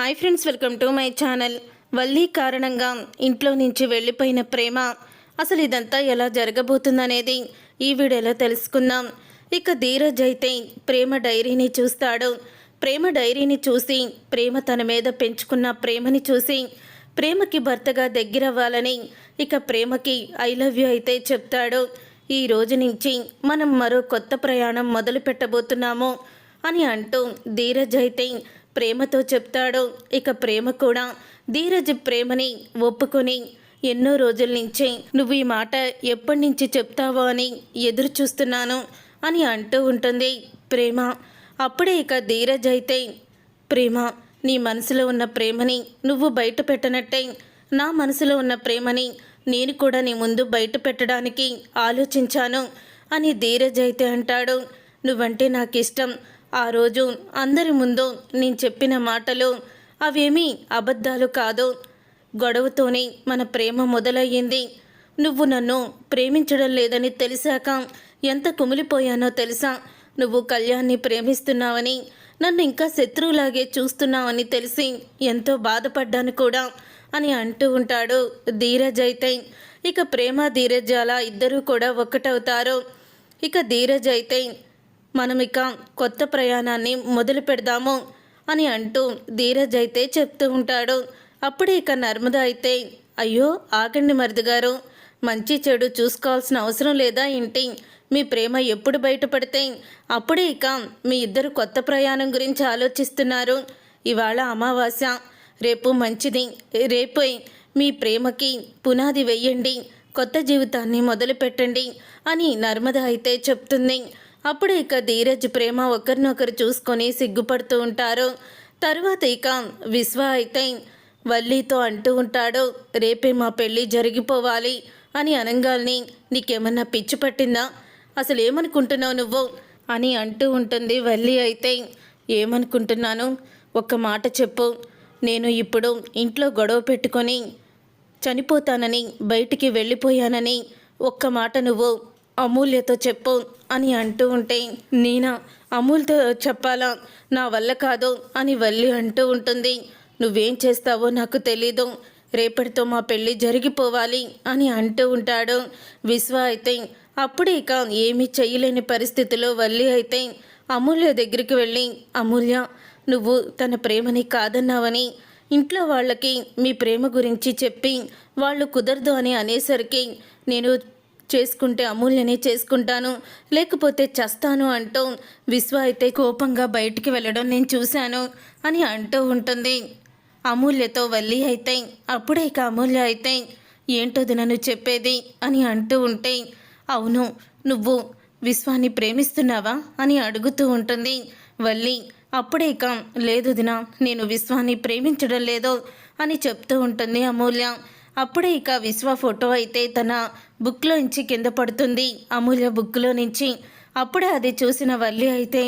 Hi friends welcome to my channel. Valli కారణంగా ఇంట్లో నుంచి వెళ్ళిపోయిన ప్రేమ అసలు ఇదంతా ఎలా జరగబోతుందనేది ఈ వీడియోలో తెలుసుకుందాం. ఇక ధీరజ్ అయితే ప్రేమ డైరీని చూస్తాడు. ప్రేమ డైరీని చూసి ప్రేమ తన మీద పెంచుకున్న ప్రేమని చూసి ప్రేమకి భర్తగా దగ్గరవ్వాలని ఇక ప్రేమకి ఐ లవ్ యూ అయితే చెప్తాడు. ఈ రోజు నుంచి మనం మరో కొత్త ప్రయాణం మొదలు పెట్టబోతున్నాము అని అంటూ ధీరజ్ అయితే ప్రేమతో చెప్తాడు ఇక ప్రేమ కూడా ధీరజ్ ప్రేమని ఒప్పుకొని ఎన్నో రోజుల నుంచి నువ్వు ఈ మాట ఎప్పటి నుంచి చెప్తావో అని ఎదురు చూస్తున్నాను అని అంటూ ఉంటుంది ప్రేమ. అప్పుడే ఇక ధీరజ్ అయితే ప్రేమ నీ మనసులో ఉన్న ప్రేమని నువ్వు బయట పెట్టనట్టే. నా మనసులో ఉన్న ప్రేమని నేను కూడా నీ ముందు బయట పెట్టడానికి ఆలోచించాను అని ధీరజ్ అయితే అంటాడు. నువ్వంటే నాకు ఇష్టం ఆ రోజు అందరి ముందు నేను చెప్పిన మాటలు అవేమీ అబద్ధాలు కాదు. గొడవతోనే మన ప్రేమ మొదలయ్యింది. నువ్వు నన్ను ప్రేమించడం లేదని తెలిసాక ఎంత కుమిలిపోయానో తెలుసా? నువ్వు కళ్యాణ్ని ప్రేమిస్తున్నావని నన్ను ఇంకా శత్రువులాగే చూస్తున్నావని తెలిసి ఎంతో బాధపడ్డాను కూడా అని అంటూ ఉంటాడు ధీరజ్ అయితే. ఇక ప్రేమ ధీరజ్ అలా ఇద్దరూ కూడా ఒక్కటవుతారు. ఇక ధీరజ్ అయితే మనం ఇక కొత్త ప్రయాణాన్ని మొదలు పెడదాము అని అంటూ ధీరజ్ అయితే చెప్తూ ఉంటాడు. అప్పుడే ఇక నర్మద అయితే అయ్యో ఆగండి మరిది గారు. మంచి చెడు చూసుకోవాల్సిన అవసరం లేదా ఏంటి? మీ ప్రేమ ఎప్పుడు బయటపడితే? అప్పుడే ఇక మీ ఇద్దరు కొత్త ప్రయాణం గురించి ఆలోచిస్తున్నారు. ఇవాళ అమావాస్య. రేపు మంచిది. రేపు మీ ప్రేమకి పునాది వెయ్యండి కొత్త జీవితాన్ని మొదలుపెట్టండి అని నర్మద అయితే చెప్తుంది. అప్పుడు ఇక ధీరజ్ ప్రేమ ఒకరినొకరు చూసుకొని సిగ్గుపడుతూ ఉంటారు. తర్వాత ఇక విశ్వ అయితే వల్లీతో అంటూ ఉంటాడు రేపే మా పెళ్ళి జరిగిపోవాలి అని అనంగాల్ని నీకేమన్నా పిచ్చి పట్టిందా? అసలు ఏమనుకుంటున్నావు నువ్వు? అని అంటూ ఉంటుంది వల్లి అయితే. ఏమనుకుంటున్నాను? ఒక్క మాట చెప్పు. నేను ఇప్పుడు ఇంట్లో గొడవ పెట్టుకొని చనిపోతానని బయటికి వెళ్ళిపోయానని ఒక్క మాట నువ్వు. అమూల్యతో చెప్పు అని అంటూ ఉంటే నేనా అమూల్తో చెప్పాలా? నా వల్ల కాదు అని వల్లి అంటూ ఉంటుంది. నువ్వేం చేస్తావో నాకు తెలీదు. రేపటితో మా పెళ్ళి జరిగిపోవాలి అని అంటూ ఉంటాడు. విశ్వ అయితే అప్పుడే ఇక ఏమీ చేయలేని పరిస్థితిలో వల్లి అయితే అమూల్య దగ్గరికి వెళ్ళి అమూల్య నువ్వు తన ప్రేమని కాదన్నావని. ఇంట్లో వాళ్ళకి మీ ప్రేమ గురించి చెప్పి వాళ్ళు కుదరదు అని అనేసరికి నేను చేసుకుంటే అమూల్యనే చేసుకుంటాను. లేకపోతే చస్తాను అంటూ విశ్వ అయితే కోపంగా బయటికి వెళ్ళడం నేను చూశాను అని అంటూ ఉంటుంది. అమూల్యతో వల్లి అయితే అప్పుడే ఇక అమూల్య అయితే ఏంటోది నన్ను చెప్పేది? అని అంటూ ఉంటే అవును నువ్వు విశ్వాన్ని ప్రేమిస్తున్నావా? అని అడుగుతూ ఉంటుంది. వల్లి అప్పుడే ఇక లేదు దినా నేను విశ్వాన్ని ప్రేమించడం లేదో అని చెప్తూ ఉంటుంది అమూల్య. అప్పుడే ఇక విశ్వ ఫోటో అయితే తన బుక్లో నుంచి కింద పడుతుంది అమూల్య బుక్లో నుంచి. అప్పుడే అది చూసిన వల్లి అయితే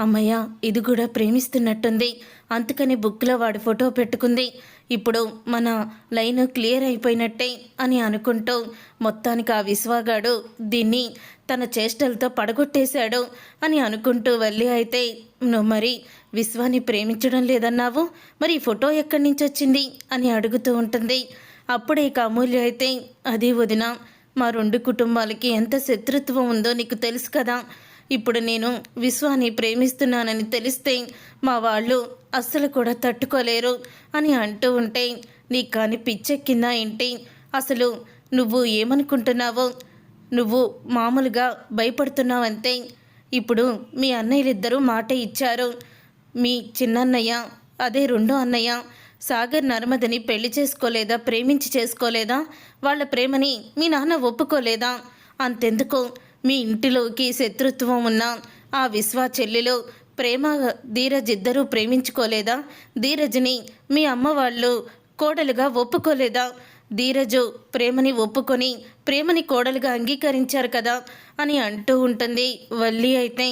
అమ్మయ్య ఇది కూడా ప్రేమిస్తున్నట్టుంది. అందుకని బుక్లో వాడి ఫోటో పెట్టుకుంది. ఇప్పుడు మన లైన్ క్లియర్ అయిపోయినట్టే అని అనుకుంటూ మొత్తానికి ఆ విశ్వాగాడు దీన్ని తన చేష్టలతో పడగొట్టేశాడు అని అనుకుంటూ వెళ్ళి అయితే నువ్వు మరి విశ్వాన్ని ప్రేమించడం లేదన్నావు? మరి ఫోటో ఎక్కడి నుంచి వచ్చింది? అని అడుగుతూ ఉంటుంది. అప్పుడే ఇక అమూల్య అయితే అది వదిన మా రెండు కుటుంబాలకి ఎంత శత్రుత్వం ఉందో నీకు తెలుసు కదా. ఇప్పుడు నేను విశ్వాన్ని ప్రేమిస్తున్నానని తెలిస్తే మా వాళ్ళు అస్సలు కూడా తట్టుకోలేరు అని అంటూ ఉంటే నీకు కానీ పిచ్చెక్కిందా ఏంటి? అసలు నువ్వు ఏమనుకుంటున్నావో? నువ్వు మామూలుగా భయపడుతున్నావంతే. ఇప్పుడు మీ అన్నయ్యలిద్దరూ మాట ఇచ్చారు. మీ చిన్నన్నయ్య అదే రెండో అన్నయ్య సాగర్ నర్మదని పెళ్ళి చేసుకోలేదా? ప్రేమించి చేసుకోలేదా? వాళ్ళ ప్రేమని మీ నాన్న ఒప్పుకోలేదా? అంతెందుకు? మీ ఇంటిలోకి శత్రుత్వం ఉన్న ఆ విశ్వా చెల్లెలు ప్రేమ ధీరజ్ ఇద్దరూ ప్రేమించుకోలేదా? ధీరజ్ని మీ అమ్మ వాళ్ళు కోడలుగా ఒప్పుకోలేదా? ధీరజు ప్రేమని ఒప్పుకొని ప్రేమని కోడలుగా అంగీకరించారు కదా అని అంటూ ఉంటుంది వల్లి అయితే.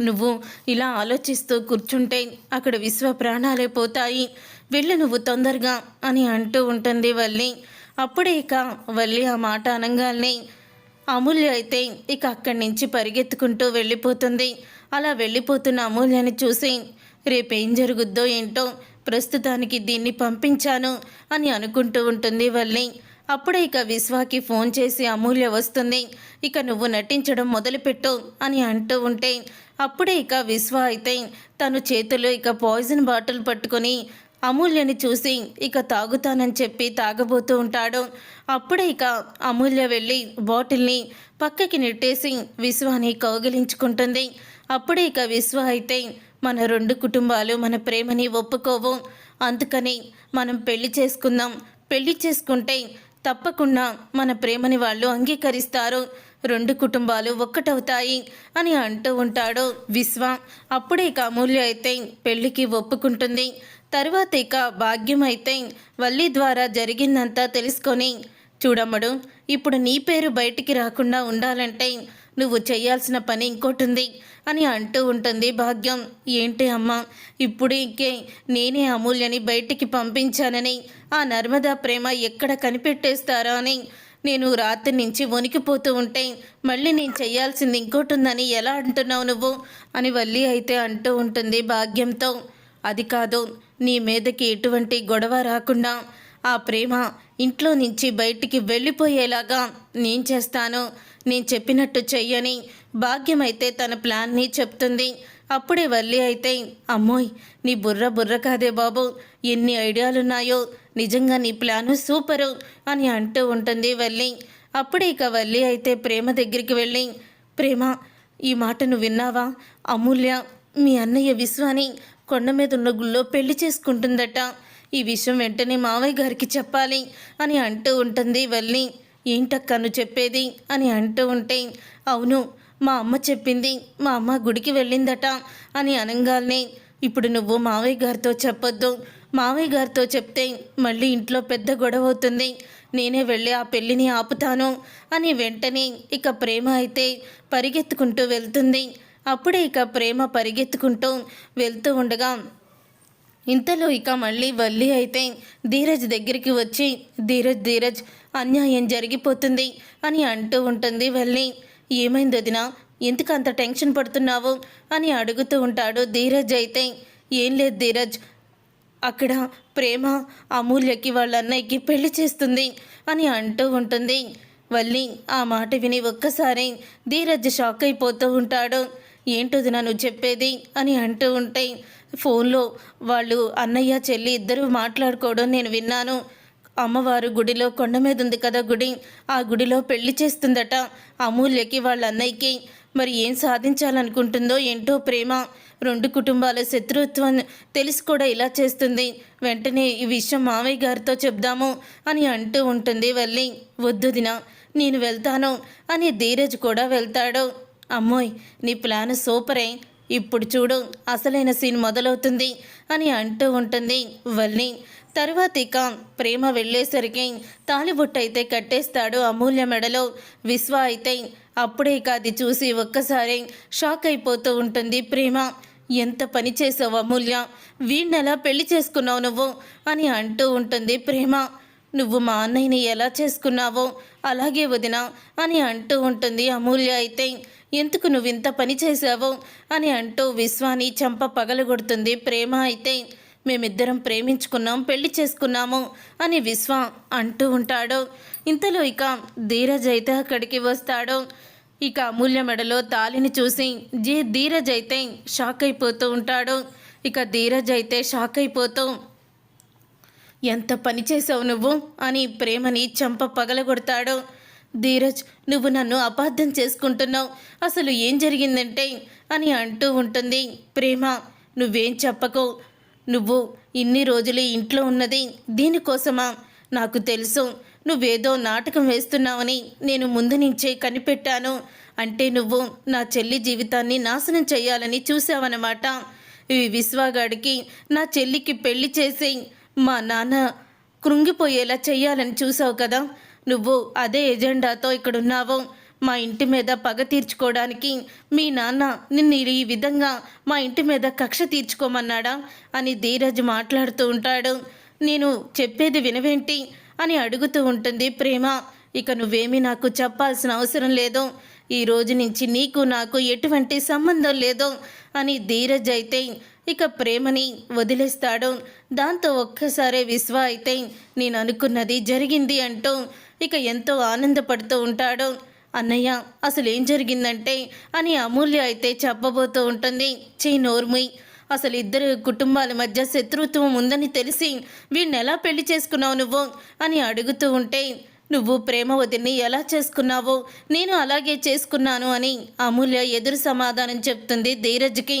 నువ్వు ఇలా ఆలోచిస్తూ కూర్చుంటే అక్కడ విశ్వ ప్రాణాలే పోతాయి. వెళ్ళు నువ్వు తొందరగా అని అంటూ ఉంటుంది వల్లి. అప్పుడే ఇక వల్లి ఆ మాట అనగానే అమూల్య అయితే ఇక అక్కడి నుంచి పరిగెత్తుకుంటూ వెళ్ళిపోతుంది. అలా వెళ్ళిపోతున్న అమూల్యని చూసి రేపేం జరుగుద్దో ఏంటో ప్రస్తుతానికి దీన్ని పంపించాను అని అనుకుంటూ ఉంటుంది వల్లి. అప్పుడే ఇక విశ్వాకి ఫోన్ చేసి అమూల్య వస్తుంది ఇక నువ్వు నటించడం మొదలుపెట్టు అని అంటూ ఉంటే అప్పుడే ఇక విశ్వ అయితే తను చేతిలో ఇక పాయిజన్ బాటిల్ పట్టుకొని అమూల్యని చూసి ఇక తాగుతానని చెప్పి తాగబోతూ ఉంటాడు. అప్పుడే ఇక అమూల్య వెళ్ళి బాటిల్ని పక్కకి నెట్టేసి విశ్వాని కౌగిలించుకుంటుంది. అప్పుడే ఇక విశ్వ అయితే మన రెండు కుటుంబాలు మన ప్రేమని ఒప్పుకోవు. అందుకని మనం పెళ్ళి చేసుకుందాం. పెళ్ళి చేసుకుంటే తప్పకుండా మన ప్రేమని వాళ్ళు అంగీకరిస్తారు. రెండు కుటుంబాలు ఒక్కటవుతాయి అని అంటూ ఉంటాడు విశ్వ. అప్పుడే ఇక అమూల్య అయితే పెళ్ళికి ఒప్పుకుంటుంది. తర్వాత ఇక భాగ్యం అయితే వల్లి ద్వారా జరిగిందంతా తెలుసుకొని చూడమ్మడు ఇప్పుడు నీ పేరు బయటికి రాకుండా ఉండాలంటే నువ్వు చేయాల్సిన పని ఇంకోటి ఉంది అని అంటూ ఉంటుంది భాగ్యం. ఏంటి అమ్మ ఇప్పుడు ఇంకే నేనే అమూల్యని బయటికి పంపించానని ఆ నర్మదా ప్రేమ ఎక్కడ కనిపెట్టేస్తారో అని నేను రాత్రి నుంచి వణికిపోతూ ఉంటే మళ్ళీ నేను చేయాల్సింది ఇంకోటి ఉందని ఎలా అంటున్నావు నువ్వు? అని వల్లి అయితే అంటూ ఉంటుంది భాగ్యంతో. అది కాదు నీ మీదకి ఎటువంటి గొడవ రాకుండా ఆ ప్రేమ ఇంట్లో నుంచి బయటికి వెళ్ళిపోయేలాగా నేను చేస్తాను. నేను చెప్పినట్టు చెయ్యని భాగ్యమైతే తన ప్లాన్ని చెప్తుంది. అప్పుడే వల్లి అయితే అమ్మోయ్ నీ బుర్ర బుర్ర కాదే బాబు. ఎన్ని ఐడియాలున్నాయో. నిజంగా నీ ప్లాను సూపరు అని అంటూ ఉంటుంది వల్లి. అప్పుడే ఇక వల్లి అయితే ప్రేమ దగ్గరికి వెళ్ళి ప్రేమ ఈ మాటను విన్నావా? అమూల్య మీ అన్నయ్య విశ్వాని కొండ మీద ఉన్న గుళ్ళో పెళ్ళి చేసుకుంటుందట. ఈ విషయం వెంటనే మావయ్య గారికి చెప్పాలి అని అంటూ ఉంటుంది వల్లి. ఏంటక్కను చెప్పేది? అని అంటూ ఉంటే అవును మా అమ్మ చెప్పింది మా అమ్మ గుడికి వెళ్ళిందట అని అనగానే ఇప్పుడు నువ్వు మావయ్య గారితో చెప్పొద్దు. మావయ్య గారితో చెప్తే మళ్ళీ ఇంట్లో పెద్ద గొడవ అవుతుంది. నేనే వెళ్ళి ఆ పెళ్ళిని ఆపుతాను అని వెంటనే ఇక ప్రేమ అయితే పరిగెత్తుకుంటూ వెళ్తుంది. అప్పుడే ఇక ప్రేమ పరిగెత్తుకుంటూ వెళ్తూ ఉండగా ఇంతలో ఇక మళ్ళీ వల్లి అయితే ధీరజ్ దగ్గరికి వచ్చి ధీరజ్ ధీరజ్ అన్యాయం జరిగిపోతుంది అని అంటూ ఉంటుంది వల్లి. ఏమైంది వదినా? ఎందుకు అంత టెన్షన్ పడుతున్నావు? అని అడుగుతూ ఉంటాడు ధీరజ్ అయితే. ఏం లేదు ధీరజ్. అక్కడ ప్రేమ అమూల్యకి వాళ్ళ అన్నయ్యకి పెళ్ళి చేస్తుంది అని అంటూ ఉంటుంది. వల్లి ఆ మాట విని ఒక్కసారి ధీరజ్ షాక్ అయిపోతూ ఉంటాడు. ఏంటోది నన్ను చెప్పేది? అని అంటూ ఉంటే ఫోన్లో వాళ్ళు అన్నయ్య చెల్లి ఇద్దరూ మాట్లాడుకోవడం నేను విన్నాను. అమ్మవారు గుడిలో కొండ మీద ఉంది కదా గుడి ఆ గుడిలో పెళ్ళి చేస్తుందట. అమూల్యకి వాళ్ళ అన్నయ్యకి. మరి ఏం సాధించాలనుకుంటుందో ఏంటో ప్రేమ. రెండు కుటుంబాల శత్రుత్వం తెలిసి కూడా ఇలా చేస్తుంది. వెంటనే ఈ విషయం మావయ్య గారితో చెప్దాము అని అంటూ ఉంటుంది వల్లి. వద్దుదినా నేను వెళ్తాను అని ధీరజ్ కూడా వెళ్తాడు. అమ్మోయ్ నీ ప్లాన్ సూపరే. ఇప్పుడు చూడు అసలైన సీన్ మొదలవుతుంది అని అంటూ ఉంటుంది వల్లి. తర్వాత ఇక ప్రేమ వెళ్ళేసరికి తాలిబొట్టు అయితే కట్టేస్తాడు అమూల్య మెడలో. విశ్వ అయితే అప్పుడే ఇక అది చూసి ఒక్కసారి షాక్ అయిపోతూ ఉంటుంది ప్రేమ. ఎంత పని చేసావు అమూల్య? వీణ్ణెలా పెళ్ళి చేసుకున్నావు నువ్వు? అని అంటూ ఉంటుంది ప్రేమ. నువ్వు మా అన్నయ్యని ఎలా చేసుకున్నావో అలాగే వదిన అని అంటూ ఉంటుంది అమూల్య అయితే. ఎందుకు నువ్వు ఇంత పని చేశావో? అని అంటూ విశ్వాని చంప పగలగొడుతుంది ప్రేమ అయితే. మేమిద్దరం ప్రేమించుకున్నాం పెళ్ళి చేసుకున్నాము అని విశ్వ అంటూ ఉంటాడు. ఇంతలో ఇక ధీరజ్ అయితే అక్కడికి వస్తాడు. ఇక అమూల్య మెడలో తాలిని చూసి జే ధీరజ్ అయితే షాక్ అయిపోతూ ఉంటాడు. ఇక ధీరజ్ అయితే షాక్ అయిపోతూ ఎంత పని చేసావు నువ్వు? అని ప్రేమని చంప పగలగొడతాడు. ధీరజ్ నువ్వు నన్ను అపార్థం చేసుకుంటున్నావు. అసలు ఏం జరిగిందంటే? అని అంటూ ఉంటుంది ప్రేమ. నువ్వేం చెప్పకు. నువ్వు ఇన్ని రోజులు ఇంట్లో ఉన్నది దీనికోసమా? నాకు తెలుసు. నువ్వేదో నాటకం వేస్తున్నావని నేను ముందు నుంచే కనిపెట్టాను. అంటే నువ్వు నా చెల్లి జీవితాన్ని నాశనం చేయాలని చూసావన్నమాట ఈ విశ్వాగాడికి నా చెల్లికి పెళ్ళి చేసి మా నాన్న కృంగిపోయేలా చేయాలని చూసావు కదా? నువ్వు అదే ఎజెండాతో ఇక్కడున్నావు. మా ఇంటి మీద పగ తీర్చుకోవడానికి మీ నాన్న నిన్ను ఈ విధంగా మా ఇంటి మీద కక్ష తీర్చుకోమన్నాడా? అని ధీరజ్ మాట్లాడుతూ ఉంటాడు. నేను చెప్పేది వినవేంటి? అని అడుగుతూ ఉంటుంది ప్రేమ. ఇక నువ్వేమీ నాకు చెప్పాల్సిన అవసరం లేదు. ఈ రోజు నుంచి నీకు నాకు ఎటువంటి సంబంధం లేదు అని ధీరజ్ అయితే ఇక ప్రేమని వదిలేస్తాడు. దాంతో ఒక్కసారే విశ్వ అయితే నేను అనుకున్నది జరిగింది అంటూ ఇక ఎంతో ఆనందపడుతూ ఉంటాడు. అన్నయ్య అసలేం జరిగిందంటే అని అమూల్య అయితే చెప్పబోతూ ఉంటుంది. చెయ్యి నోర్ముయ్ అసలు ఇద్దరు కుటుంబాల మధ్య శత్రుత్వం ఉందని తెలిసి వీణ్ణి ఎలా పెళ్ళి చేసుకున్నావు నువ్వు అని అడుగుతూ ఉంటే నువ్వు ప్రేమవతిని ఎలా చేసుకున్నావో నేను అలాగే చేసుకున్నాను అని అమూల్య ఎదురు సమాధానం చెప్తుంది ధీరజ్కి.